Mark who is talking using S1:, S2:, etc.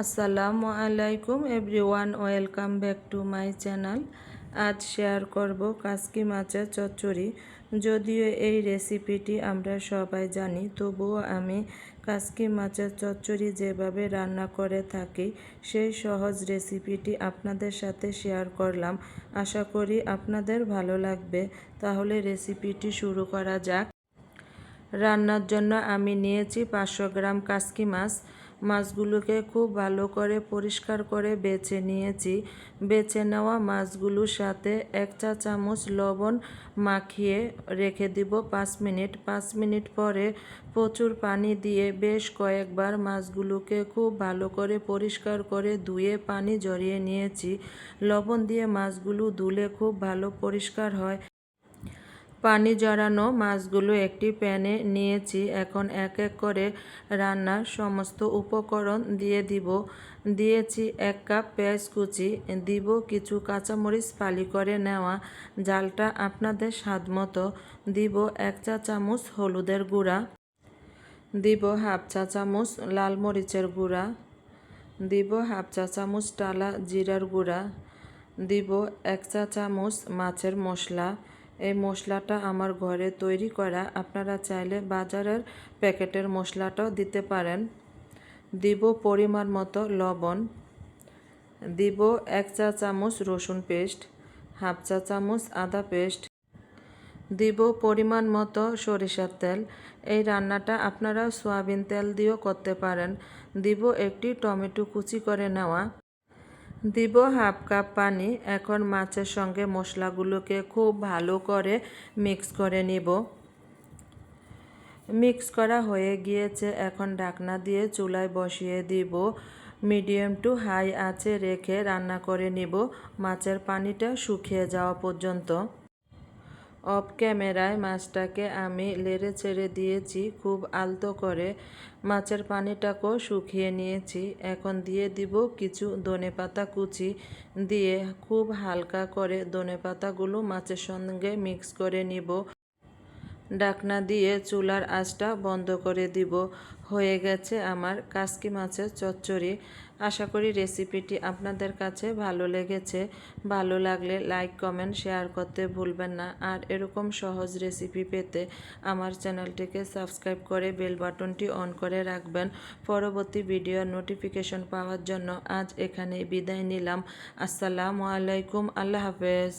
S1: আসসালামু আলাইকুম everyone, welcome back to my channel. আজ শেয়ার করব কাসকি মাছের চচ্চড়ি। যদিও এই রেসিপিটি আমরা সবাই জানি, তবুও আমি কাসকি মাছের চচ্চড়ি যেভাবে রান্না করে থাকি, সেই সহজ রেসিপিটি আপনাদের সাথে শেয়ার করলাম। আশা করি আপনাদের ভালো লাগবে। তাহলে রেসিপিটি শুরু করা যাক। রান্নার জন্য আমি নিয়েছি পাঁচশো গ্রাম কাসকি মাছ। মাছগুলোকে খুব ভালো করে পরিষ্কার করে বেছে নিয়েছি। বেছে নেওয়া মাছগুলোর সাথে এক চা চামচ লবণ মাখিয়ে রেখে দিব পাঁচ মিনিট। পাঁচ মিনিট পরে প্রচুর পানি দিয়ে বেশ কয়েকবার মাছগুলোকে খুব ভালো করে পরিষ্কার করে ধুয়ে পানি জড়িয়ে নিয়েছি। লবণ দিয়ে মাছগুলো ধুলে খুব ভালো পরিষ্কার হয়। পানি জড়ানো মাছগুলো একটি প্যানে নিয়েছি। এখন এক এক করে রান্নার সমস্ত উপকরণ দিয়ে দিব। দিয়েছি এক কাপ পেঁয়াজ কুচি, দিব কিছু কাঁচামরিচ ফালি করে নেওয়া, জালটা আপনাদের স্বাদ মতো। দিব এক চা চামচ হলুদের গুঁড়া, দিব হাফ চা চামচ লাল মরিচের গুঁড়া, দিব হাফ চা চামচ টালা জিরার গুঁড়া, দিব এক চা চামচ মাছের মশলা এই মশলাটা আমার ঘরে তৈরি করা। আপনারা চাইলে বাজারের প্যাকেটের মশলাটাও দিতে পারেন। দিব পরিমাণ মতো লবণ। দিব এক চা চামচ রসুন পেস্ট, হাফ চা চামচ আদা পেস্ট। দিব পরিমাণ মতো সরিষার তেল। এই রান্নাটা আপনারা সয়াবিন তেল দিয়েও করতে পারেন। দিব একটি টমেটো কুচি করে নেওয়া। দিব হাফ কাপ পানি। এখন মাছের সঙ্গে মশলাগুলোকে খুব ভালো করে মিক্স করে নিব। মিক্স করা হয়ে গিয়েছে। এখন ঢাকনা দিয়ে চুলায় বসিয়ে দিব। মিডিয়াম টু হাই আছে রেখে রান্না করে নিব। মাছের পানিটা শুকিয়ে যাওয়া পর্যন্ত। অফ ক্যামেরায় মাছটাকে আমি লেড়ে ছেড়ে দিয়েছি, খুব আলতো করে। মাছের পানিটাকেও শুকিয়ে নিয়েছি। এখন দিয়ে দিব কিছু ধনে পাতা কুচি দিয়ে খুব হালকা করে ধনে পাতাগুলো মাছের সঙ্গে মিক্স করে নিব। ডাকনা দিয়ে চুলার আঁচটা বন্ধ করে দিব। হয়ে গেছে আমার কাসকি মাছের চচ্চড়ি। আশা করি রেসিপিটি আপনাদের কাছে ভালো লেগেছে। ভালো লাগলে লাইক, কমেন্ট, শেয়ার করতে ভুলবেন না। আর এরকম সহজ রেসিপি পেতে আমার চ্যানেলটিকে সাবস্ক্রাইব করে বেল বাটনটি অন করে রাখবেন। পরবর্তী ভিডিওর নোটিফিকেশন পাওয়ার জন্য আজ এখানে বিদায় নিলাম। আসসালামু আলাইকুম, আল্লাহ হাফেজ।